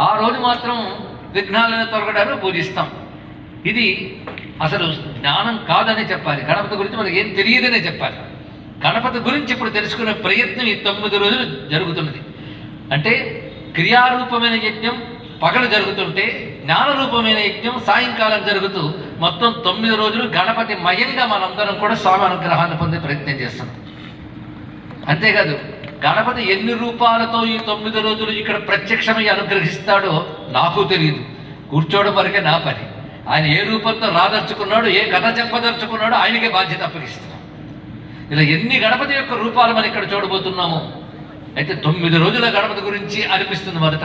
ఆ రోజు మాత్రం విఘ్నాలను తొలగడానికి పూజిస్తాం. ఇది అసలు జ్ఞానం కాదని చెప్పాలి. గణపతి గురించి మనకి ఏం తెలియదనే చెప్పాలి. గణపతి గురించి ఇప్పుడు తెలుసుకునే ప్రయత్నం ఈ తొమ్మిది రోజులు జరుగుతున్నది. అంటే క్రియారూపమైన యజ్ఞం పగలు జరుగుతుంటే జ్ఞానరూపమైన యజ్ఞం సాయంకాలం జరుగుతూ మొత్తం తొమ్మిది రోజులు గణపతి మయంగా మనందరం కూడా స్వామి అనుగ్రహాన్ని పొందే ప్రయత్నం చేస్తున్నాం. అంతేకాదు గణపతి ఎన్ని రూపాలతో ఈ తొమ్మిది రోజులు ఇక్కడ ప్రత్యక్షమై అనుగ్రహిస్తాడో నాకు తెలియదు. కూర్చోవడం వరకే నా పని. ఆయన ఏ రూపంతో రాదర్చుకున్నాడు ఏ కథ చెప్పదర్చుకున్నాడో ఆయనకే బాధ్యత అప్పగిస్తున్నాం ఇలా ఎన్ని గణపతి యొక్క రూపాలు మనం ఇక్కడ చూడబోతున్నాము. అయితే తొమ్మిది రోజుల గణపతి గురించి అనిపిస్తుంది మొదట.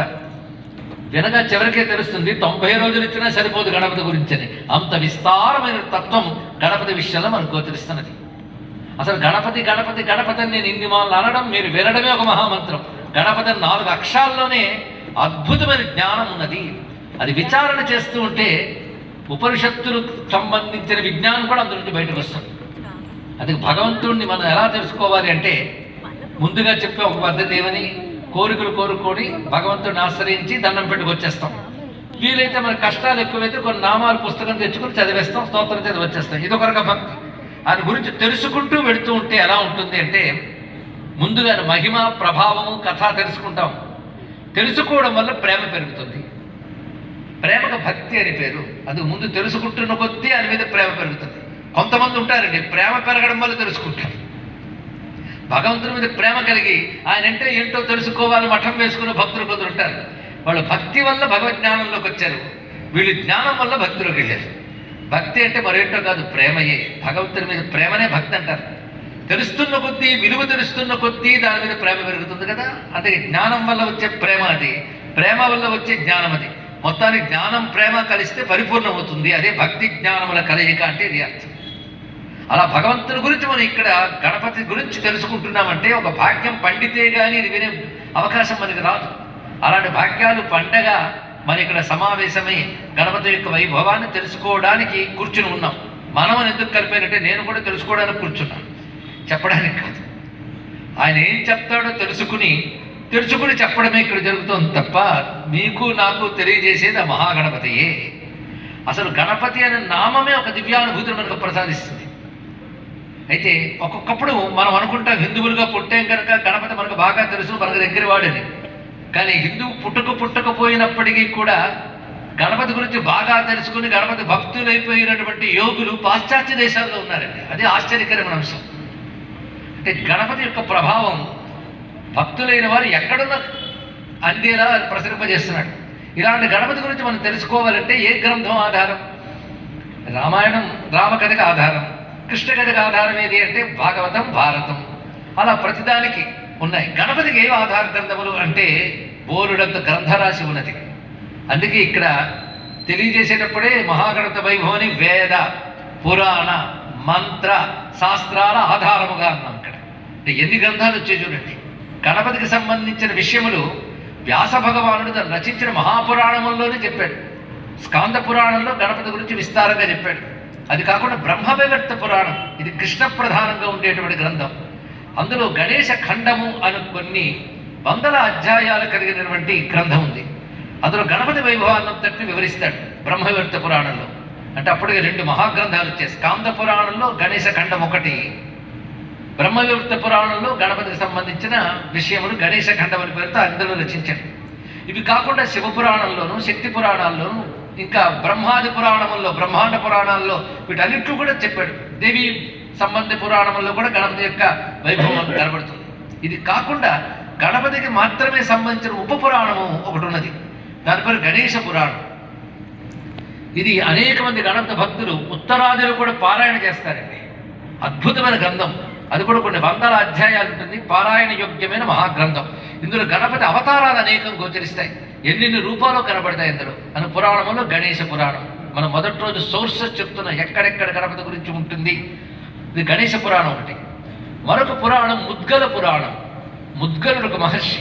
వినగా చివరికే తెలుస్తుంది తొంభై రోజులు ఇచ్చినా సరిపోదు గణపతి గురించి అని. అంత విస్తారమైన తత్వం గణపతి విషయంలో మనకు గోచరిస్తున్నది. అసలు గణపతి గణపతి గణపతి అని నేను ఇన్ని మాటలు అనడం మీరు వినడమే ఒక మహామంత్రం. గణపతి నాలుగు అక్షరాల్లోనే అద్భుతమైన జ్ఞానం ఉన్నది. అది విచారణ చేస్తూ ఉంటే ఉపనిషత్తులకు సంబంధించిన విజ్ఞానం కూడా అందులో నుంచి బయటకు వస్తుంది. అది భగవంతుడిని మనం ఎలా తెలుసుకోవాలి అంటే ముందుగా చెప్పే ఒక పద్ధతి ఏమని? కోరికలు కోరుకొని భగవంతుడిని ఆశ్రయించి దండం పెట్టుకొచ్చేస్తాం వీలైతే మన కష్టాలు ఎక్కువైతే కొన్ని నామాలు పుస్తకం తెచ్చుకొని చదివేస్తాం స్తోత్రం చదివి వచ్చేస్తాం. ఇది ఒక రకం భక్తి. దాని గురించి తెలుసుకుంటూ వెళుతూ ఉంటే ఎలా ఉంటుంది అంటే ముందుగా మహిమ ప్రభావము కథ తెలుసుకుంటాం. తెలుసుకోవడం వల్ల ప్రేమ పెరుగుతుంది. ప్రేమకు భక్తి అని పేరు. అది ముందు తెలుసుకుంటున్న కొద్దీ దాని మీద ప్రేమ పెరుగుతుంది. కొంతమంది ఉంటారండి ప్రేమ పెరగడం వల్ల తెలుసుకుంటారు. భగవంతుని మీద ప్రేమ కలిగి ఆయన అంటే ఏంటో తెలుసుకోవాలని మఠం వేసుకున్న భక్తులు కొందరు ఉంటారు. వాళ్ళు భక్తి వల్ల భగవద్ జ్ఞానంలోకి వచ్చారు. వీళ్ళు జ్ఞానం వల్ల భక్తిలోకి వెళ్ళారు. భక్తి అంటే మరేంటో కాదు ప్రేమయే. భగవంతుని మీద ప్రేమనే భక్తి అంటారు. తెలుస్తున్న కొద్దీ విలువ తెలుస్తున్న కొద్దీ దాని మీద ప్రేమ పెరుగుతుంది కదా? అందుకే జ్ఞానం వల్ల వచ్చే ప్రేమ అది. ప్రేమ వల్ల వచ్చే జ్ఞానం అది. మొత్తానికి జ్ఞానం ప్రేమ కలిస్తే పరిపూర్ణం అవుతుంది అదే భక్తి జ్ఞానముల కలయిక అంటే ఇది అర్థం. అలా భగవంతుని గురించి మనం ఇక్కడ గణపతి గురించి తెలుసుకుంటున్నామంటే ఒక భాగ్యం పండితే కానీ ఇది వినే అవకాశం మనకి రాదు. అలాంటి భాగ్యాలు పండగ మరి ఇక్కడ సమావేశమై గణపతి యొక్క వైభవాన్ని తెలుసుకోవడానికి కూర్చుని ఉన్నాం. మనం ఎందుకు కలిపానంటే నేను కూడా తెలుసుకోవడానికి కూర్చున్నాను చెప్పడానికి కాదు. ఆయన ఏం చెప్తాడో తెలుసుకుని తెలుసుకుని చెప్పడమే ఇక్కడ జరుగుతుంది తప్ప మీకు నాకు తెలియజేసేది ఆ మహాగణపతియే. అసలు గణపతి అనే నామమే ఒక దివ్యానుభూతిని మనకు ప్రసాదిస్తుంది. అయితే ఒక్కొక్కప్పుడు మనం అనుకుంటాం హిందువులుగా పుట్టాం కనుక గణపతి మనకు బాగా తెలుసు మనకు దగ్గర వాడని. కానీ హిందువు పుట్టుక పుట్టకపోయినప్పటికీ కూడా గణపతి గురించి బాగా తెలుసుకుని గణపతి భక్తులైపోయినటువంటి యోగులు పాశ్చాత్య దేశాల్లో ఉన్నారండి. అదే ఆశ్చర్యకరమైన అంశం. అంటే గణపతి యొక్క ప్రభావం భక్తులైన వారు ఎక్కడున్న అందేలా ప్రసరింపజేస్తున్నాడు. ఇలాంటి గణపతి గురించి మనం తెలుసుకోవాలంటే ఏ గ్రంథం ఆధారం? రామాయణం రామకథకు ఆధారం కృష్ణ కథకు ఆధారం ఏది అంటే భాగవతం భారతం. అలా ప్రతిదానికి ఉన్నాయి. గణపతికి ఏం ఆధార గ్రంథములు అంటే బోరుడంత గ్రంథరాశి ఉన్నది. అందుకే ఇక్కడ తెలియజేసేటప్పుడే మహాగణత వైభవని వేద పురాణ మంత్ర శాస్త్రాల ఆధారముగా అన్నాం ఇక్కడ. అంటే ఎన్ని గ్రంథాలు వచ్చాయి చూడండి. గణపతికి సంబంధించిన విషయములు వ్యాస భగవానుడు తను రచించిన మహాపురాణంలోనే చెప్పాడు. స్కాంద పురాణంలో గణపతి గురించి విస్తారంగా చెప్పాడు. అది కాకుండా బ్రహ్మవివర్త పురాణం. ఇది కృష్ణ ప్రధానంగా ఉండేటువంటి గ్రంథం. అందులో గణేష ఖండము అని కొన్ని వందల అధ్యాయాలు కలిగినటువంటి గ్రంథం ఉంది. అందులో గణపతి వైభవాన్నంతటిని వివరిస్తాడు బ్రహ్మవివర్త పురాణంలో. అంటే అప్పటికి రెండు మహాగ్రంథాలు వచ్చాయి. స్కాంద పురాణంలో గణేష ఖండం ఒకటి బ్రహ్మవివర్త పురాణంలో గణపతికి సంబంధించిన విషయమును గణేష ఖండం అని పేరుతో అందులో రచించాడు. ఇవి కాకుండా శివపురాణంలోను శక్తి పురాణాల్లోను ఇంకా బ్రహ్మాది పురాణముల్లో బ్రహ్మాండ పురాణాల్లో వీటన్నిట్లు కూడా చెప్పాడు. దేవి సంబంధ పురాణంలో కూడా గణపతి యొక్క వైభవం కనబడుతుంది. ఇది కాకుండా గణపతికి మాత్రమే సంబంధించిన ఉప పురాణము ఒకటి ఉన్నది. దాని పేరు గణేశ పురాణం. ఇది అనేక మంది గణపతి భక్తులు ఉత్తరాదిలో కూడా పారాయణ చేస్తారండి. అద్భుతమైన గ్రంథం. అది కూడా కొన్ని వందల అధ్యాయాలు ఉంటుంది. పారాయణ యోగ్యమైన మహాగ్రంథం. ఇందులో గణపతి అవతారాలు అనేకం గోచరిస్తాయి. ఎన్నెన్ని రూపాలు కనబడతాయి ఇందులో అని పురాణంలో గణేష పురాణం. మనం మొదటి రోజు సోర్సెస్ చెప్తున్న ఎక్కడెక్కడ గణపతి గురించి ఉంటుంది? ఇది గణేశ పురాణం ఒకటి. మరొక పురాణం ముద్గల పురాణం. ముద్గలుడు ఒక మహర్షి.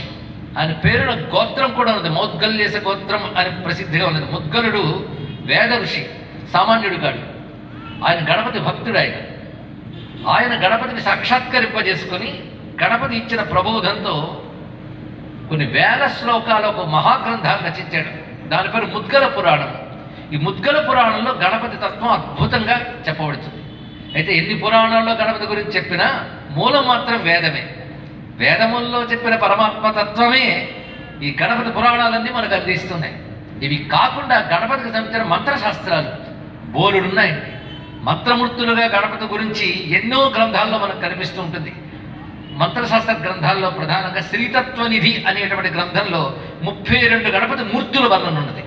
ఆయన పేరున గోత్రం కూడా ఉంది మౌద్గల్యస గోత్రం అని ప్రసిద్ధిగా ఉన్నది. ముద్గలుడు వేద ఋషి సామాన్యుడు కాడు. ఆయన గణపతి భక్తుడు ఆయన. ఆయన గణపతిని సాక్షాత్కరింపజేసుకొని గణపతి ఇచ్చిన ప్రబోధంతో కొన్ని వేల శ్లోకాల ఒక మహాగ్రంథాన్ని రచించాడు. దాని పేరు ముద్గల పురాణం. ఈ ముద్గల పురాణంలో గణపతి తత్వం అద్భుతంగా చెప్పవచ్చు అయితే ఎన్ని పురాణాల్లో గణపతి గురించి చెప్పినా మూలం మాత్రం వేదమే. వేదముల్లో చెప్పిన పరమాత్మ తత్వమే ఈ గణపతి పురాణాలన్నీ మనకు అందిస్తున్నాయి. ఇవి కాకుండా గణపతికి సంబంధించిన మంత్రశాస్త్రాలు బోలుడున్నాయండి మంత్రమూర్తులుగా గణపతి గురించి ఎన్నో గ్రంథాల్లో మనకు కనిపిస్తూ ఉంటుంది. మంత్రశాస్త్ర గ్రంథాల్లో ప్రధానంగా శ్రీతత్వనిధి అనేటువంటి గ్రంథంలో ముప్పై రెండు గణపతి మూర్తుల వర్ణన ఉన్నది.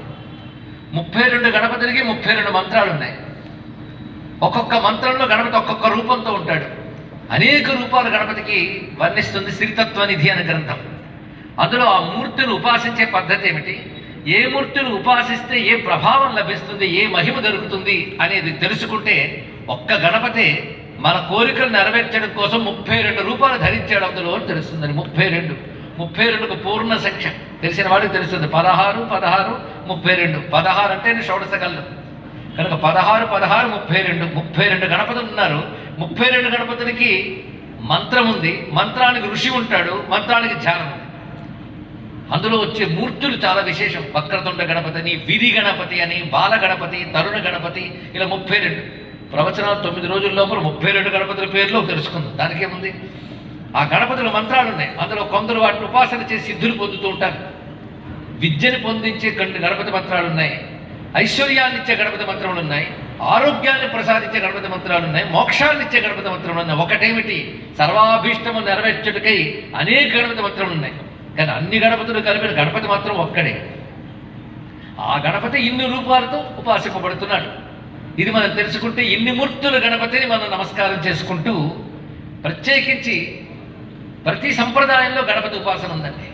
ముప్పై రెండు గణపతులకి ముప్పై రెండు మంత్రాలు ఉన్నాయి ఒక్కొక్క మంత్రంలో గణపతి ఒక్కొక్క రూపంతో ఉంటాడు. అనేక రూపాలు గణపతికి వర్ణిస్తుంది శ్రీతత్వనిధి అనే గ్రంథం. అందులో ఆ మూర్తులు ఉపాసించే పద్ధతి ఏమిటి? ఏ మూర్తిని ఉపాసిస్తే ఏ ప్రభావం లభిస్తుంది? ఏ మహిమ దొరుకుతుంది అనేది తెలుసుకుంటే ఒక్క గణపతే మన కోరికలు నెరవేర్చడం కోసం ముప్పై రెండు రూపాయలు ధరించాడు అందులో అని తెలుస్తుంది ముప్పై రెండు ముప్పై రెండుకు పూర్ణ సంఖ్య. తెలిసిన వాడికి తెలుస్తుంది. పదహారు పదహారు ముప్పై రెండు పదహారు అంటే షోడశకల్లు కనుక పదహారు పదహారు ముప్పై రెండు ముప్పై రెండు గణపతులు ఉన్నారు. ముప్పై రెండు గణపతులకి మంత్రం ఉంది. మంత్రానికి ఋషి ఉంటాడు. మంత్రానికి ధ్యానం ఉంది. అందులో వచ్చే మూర్తులు చాలా విశేషం. వక్రతుండ గణపతి అని విధి గణపతి అని బాల గణపతి తరుణ గణపతి ఇలా ముప్పై రెండు. ప్రవచనాలు తొమ్మిది రోజుల లోపల ముప్పై రెండు గణపతుల పేర్లు తెలుసుకుందాం. దానికేముంది? ఆ గణపతుల మంత్రాలు ఉన్నాయి. అందులో కొందరు వాటిని ఉపాసన చేసి సిద్ధులు పొందుతూ ఉంటారు. విద్యను పొందించే కొన్ని గణపతి మంత్రాలు ఉన్నాయి. ఐశ్వర్యాన్ని ఇచ్చే గణపతి మంత్రములు ఉన్నాయి ఆరోగ్యాన్ని ప్రసాదించే గణపతి మంత్రాలు ఉన్నాయి మోక్షాన్ని ఇచ్చే గణపతి మంత్రములు ఉన్నాయి. ఒకటేమిటి? సర్వాభీష్టము నెరవేర్చుటకై అనేక గణపతి మంత్రములు ఉన్నాయి. కానీ అన్ని గణపతులు కలిపిన గణపతి మాత్రం ఒక్కడే. ఆ గణపతి ఇన్ని రూపాలతో ఉపాసింపబడుతున్నాడు. ఇది మనం తెలుసుకుంటే ఇన్ని మూర్తుల గణపతిని మనం నమస్కారం చేసుకుంటూ ప్రత్యేకించి ప్రతి సంప్రదాయంలో గణపతి ఉపాసన ఉందండి.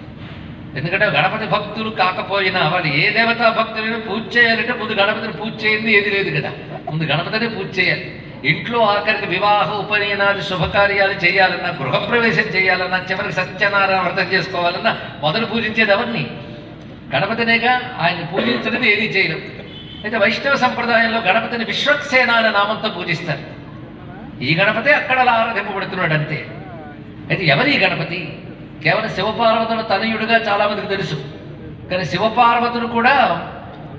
ఎందుకంటే గణపతి భక్తులు కాకపోయినా వాళ్ళు ఏ దేవతా భక్తులైనా పూజ చేయాలంటే ముందు గణపతిని పూజ చేయింది ఏది లేదు కదా. ముందు గణపతిని పూజ చేయాలి. ఇంట్లో ఆఖరికి వివాహ ఉపనయనాలు శుభకార్యాలు చేయాలన్నా గృహప్రవేశం చేయాలన్నా చివరికి సత్యనారాయణ వ్రతం చేసుకోవాలన్నా మొదలు పూజించేది ఎవరిని? గణపతినేగా ఆయన పూజించడం ఏది చేయడం. అయితే వైష్ణవ సంప్రదాయంలో గణపతిని విశ్వక్సేన అనే నామంతో పూజిస్తారు. ఈ గణపతి అక్కడ ఆరాధింపబడుతున్నాడు అంతే అయితే ఎవరి ఈ గణపతి? కేవలం శివపార్వతుల తనయుడుగా చాలామందికి తెలుసు. కానీ శివపార్వతులు కూడా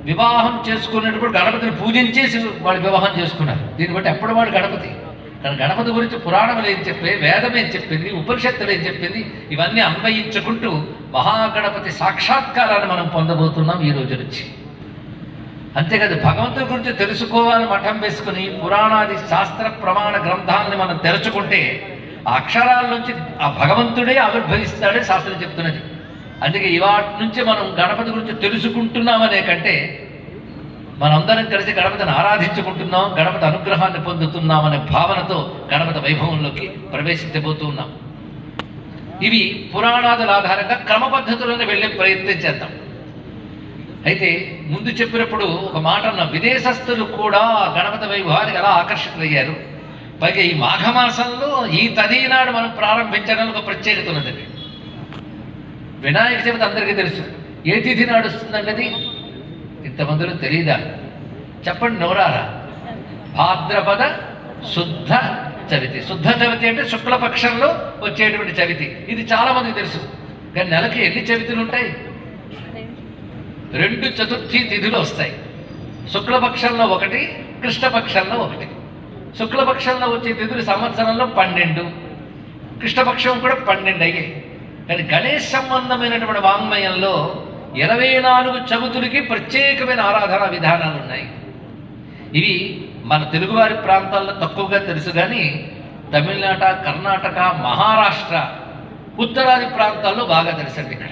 వివాహం చేసుకునేటప్పుడు గణపతిని పూజించి వాళ్ళు వివాహం చేసుకున్నారు. దీన్ని బట్టి ఎప్పుడు వాడు గణపతి? కానీ గణపతి గురించి పురాణములు ఏం చెప్పే వేదం ఏం చెప్పింది ఉపనిషత్తులు ఏం చెప్పింది ఇవన్నీ అన్వయించుకుంటూ మహాగణపతి సాక్షాత్కారాన్ని మనం పొందబోతున్నాం ఈ రోజు నుంచి. అంతేకాదు భగవంతుడి గురించి తెలుసుకోవాలని మఠం వేసుకుని పురాణాది శాస్త్ర ప్రమాణ గ్రంథాలని మనం తెరచుకుంటే అక్షరాల నుంచి ఆ భగవంతుడే ఆవిర్భవిస్తాడే శాస్త్రం చెప్తున్నది. అందుకే ఇవాటి నుంచి మనం గణపతి గురించి తెలుసుకుంటున్నామనే కంటే మనందరం కలిసి గణపతిని ఆరాధించుకుంటున్నాం గణపతి అనుగ్రహాన్ని పొందుతున్నామనే భావనతో గణపతి వైభవంలోకి ప్రవేశించబోతూ ఉన్నాం. ఇవి పురాణాదుల ఆధారంగా క్రమ పద్ధతులను వెళ్ళే ప్రయత్నం చేద్దాం. అయితే ముందు చెప్పినప్పుడు ఒక మాట అన్న విదేశస్తులు కూడా గణపతి వైభవానికి ఎలా ఆకర్షితులయ్యారు? పైగా ఈ మాఘమాసంలో ఈ తదినాడు మనం ప్రారంభించడానికి ఒక ప్రత్యేకత ఉన్నదండి. వినాయక చవితి అందరికీ తెలుసు. ఏ తిథి నాడు వస్తుందండి ఇంతమందిలో తెలియదా చెప్పండి నోరారా? భాద్రపద శుద్ధ చవితి. శుద్ధ చవితి అంటే శుక్లపక్షంలో వచ్చేటువంటి చవితి. ఇది చాలా మందికి తెలుసు. కానీ నెలకి ఎన్ని చవితులు ఉంటాయి? రెండు చతుర్థి తిథులు వస్తాయి. శుక్లపక్షంలో ఒకటి కృష్ణపక్షంలో ఒకటి. శుక్లపక్షంలో వచ్చే తిథులు సంవత్సరంలో పన్నెండు కృష్ణపక్షం కూడా పన్నెండు అయ్యాయి కానీ గణేష్ సంబంధమైనటువంటి వాంగ్మయంలో ఇరవై నాలుగు చవితులకి ప్రత్యేకమైన ఆరాధన విధానాలు ఉన్నాయి. ఇవి మన తెలుగువారి ప్రాంతాల్లో తక్కువగా తెలుసు కానీ తమిళనాట కర్ణాటక మహారాష్ట్ర ఉత్తరాది ప్రాంతాల్లో బాగా తెలుసండి ఇక్కడ.